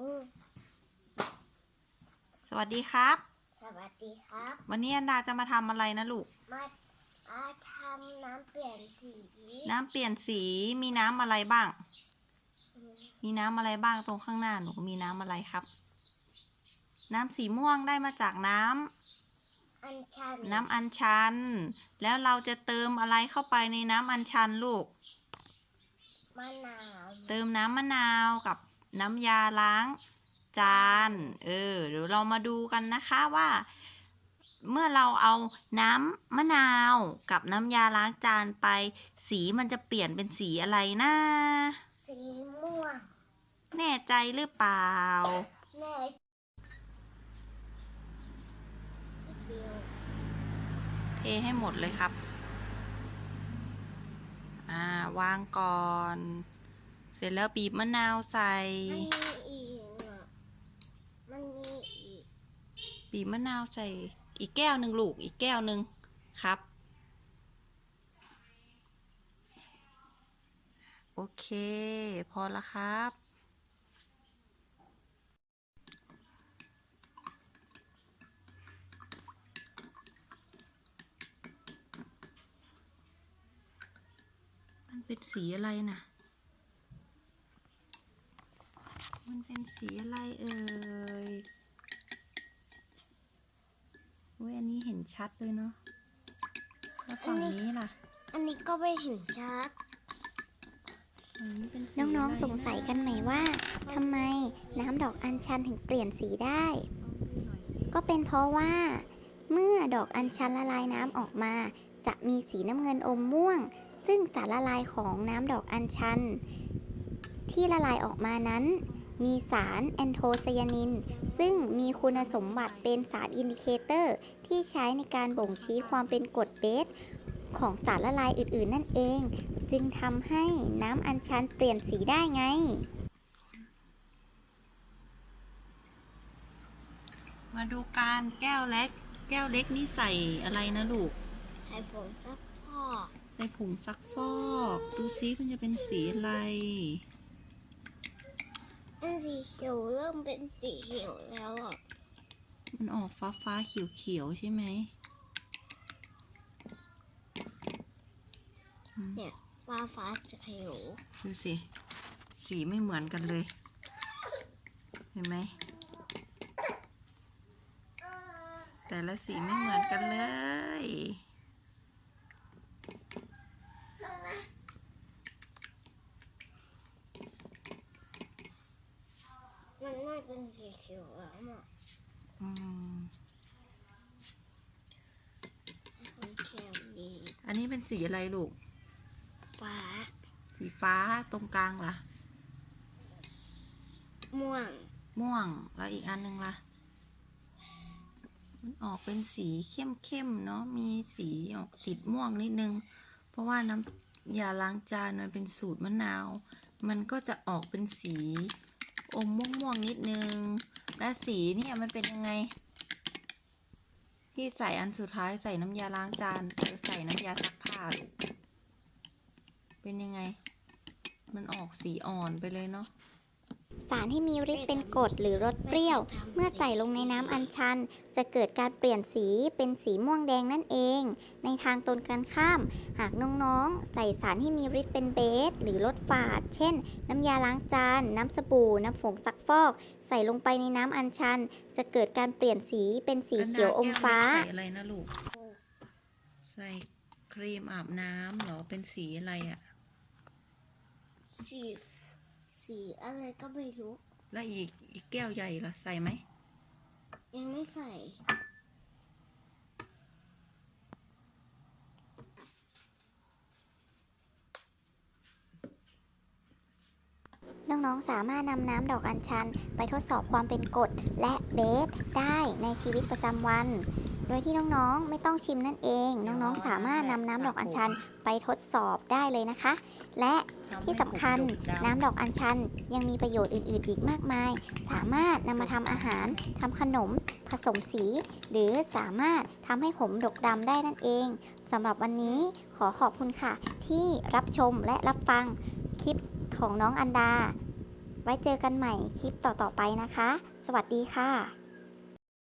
อืมสวัสดีครับ สวัสดีครับ วันนี้อันดาจะมาทำอะไรนะลูก มาอาทำน้ำเปลี่ยนสีน้ำเปลี่ยนสีมีน้ำอะไรบ้าง อืมมีน้ำอะไรบ้างตรงข้างหน้าหนูมีน้ำอะไรครับ น้ำสีม่วงได้มาจากน้ำอันชันน้ำอัญชัน แล้วเราจะเติมอะไรเข้าไปในน้ำอัญชันลูก มะนาวเติมน้ำมะนาวกับ น้ำยาล้างจาน เออเดี๋ยวเรามาดูกันนะคะว่า เมื่อเราเอาน้ำมะนาวกับน้ำยาล้างจานไป สีมันจะเปลี่ยนเป็นสีอะไรนะ สีม่วง แน่ใจหรือเปล่าแม่เดียวเทให้หมดเลยครับ อ่า วางก่อนเสร็จแล้วบีบมะนาวใส่ มันมีอีกอะมันมีอีกบีบมะนาวใส่ อีกแก้วหนึ่งลูก อีกแก้วหนึ่งครับ โอเค พอแล้วครับ มันเป็นสีอะไรนะ มันเป็นสีอะไรเอ่ยเว้ยอันนี้เห็นชัดเลยเนาะแล้วฝั่งนี้ล่ะ อันนี้ก็ไม่เห็นชัดฝั่งนี้เป็นสีน้องะไรๆสงสัยกันไหมว่าทำไมน้ำดอกอัญชันถึงเปลี่ยนสีได้ ก็เป็นเพราะว่า เมื่อดอกอัญชันละลายน้ำออกมา จะมีสีน้ำเงินอมม่วง ซึ่งสารละลายของน้ำดอกอัญชัน ที่ละลายออกมานั้น มีสารแอนโทไซยานิน ซึ่งมีคุณสมบัติเป็นสารอินดิเคเตอร์ ที่ใช้ในการบ่งชี้ความเป็นกรดเบสของสารละลายอื่นๆ นั่นเอง จึงทำให้น้ำอัญชันเปลี่ยนสีได้ไง มาดูการแก้วเล็ก แก้วเล็กนี่ใส่อะไรนะลูก ใส่ผงซักฟอก ใส่ผงซักฟอก ดูซิมันจะเป็นสีอะไร อันสีเขียวเริ่มเป็นสีเขียวแล้วอะ มันออกฟ้าฟ้าๆเขียวเขียวๆใช่ไหมเนี่ยฟ้าฟ้าจะเขียวดูสิ สีไม่เหมือนกันเลย เห็นไหม แต่ละสีไม่เหมือนกันเลย มันไม่ เป็นสีเขียวแล้วอะอืมมันเขียวดีอันนี้เป็นสีอะไรลูก ฟ้าสีฟ้าตรงกลางล่ะ ม่วงม่วงแล้วอีกอันหนึงล่ะ มันออกเป็นสีเข้มๆเนาะมีสีออกติดม่วงนิดนึง เพราะว่าน้ำยาล้างจานมันเป็นสูตรมะนาว มันก็จะออกเป็นสี อมม่วงๆนิดนึง และสีเนี่ยมันเป็นยังไง ที่ใส่อันสุดท้ายใส่น้ำยาล้างจานหรือใส่น้ำยาซักผ้าเป็นยังไง มันออกสีอ่อนไปเลยเนาะ สารที่มีฤทธิ์เป็นกรดหรือรสเปรี้ยว เมื่อใส่ลงในน้ำอัญชัน จะเกิดการเปลี่ยนสีเป็นสีม่วงแดงนั่นเอง ในทางตรงกันข้าม หากน้องๆ ใส่สารที่มีฤทธิ์เป็นเบส หรือรสฝาด เช่น น้ำยาล้างจาน น้ำสบู่ น้ำฝงซักฟอก ใส่ลงไปในน้ำอัญชัน จะเกิดการเปลี่ยนสีเป็นสีเขียวอมฟ้า ใส่อะไรนะลูก ใส่ครีมอาบน้ำเหรอ เป็นสีอะไรอะ่ะสี สีอะไรก็ไม่รู้ แล้วอีกอีกแก้วใหญ่ล่ะใส่ไหม ยังไม่ใส่ น้องๆ สามารถนำน้ำดอกอัญชัน ไปทดสอบความเป็นกรดและเบสได้ในชีวิตประจำวัน โดยที่น้องๆไม่ต้องชิมนั่นเอง น้องๆสามารถนำน้ำดอกอัญชันไปทดสอบได้เลยนะคะ และที่สำคัญน้ำดอกอัญชันยังมีประโยชน์อื่นๆอีกมากมาย สามารถนำมาทำอาหารทำขนม ผสมสี หรือสามารถทำให้ผมดกดำได้นั่นเองสำหรับวันนี้ขอขอบคุณค่ะ ที่รับชมและรับฟังคลิปของน้องอันดา ไว้เจอกันใหม่คลิปต่อๆไปนะคะ สวัสดีค่ะ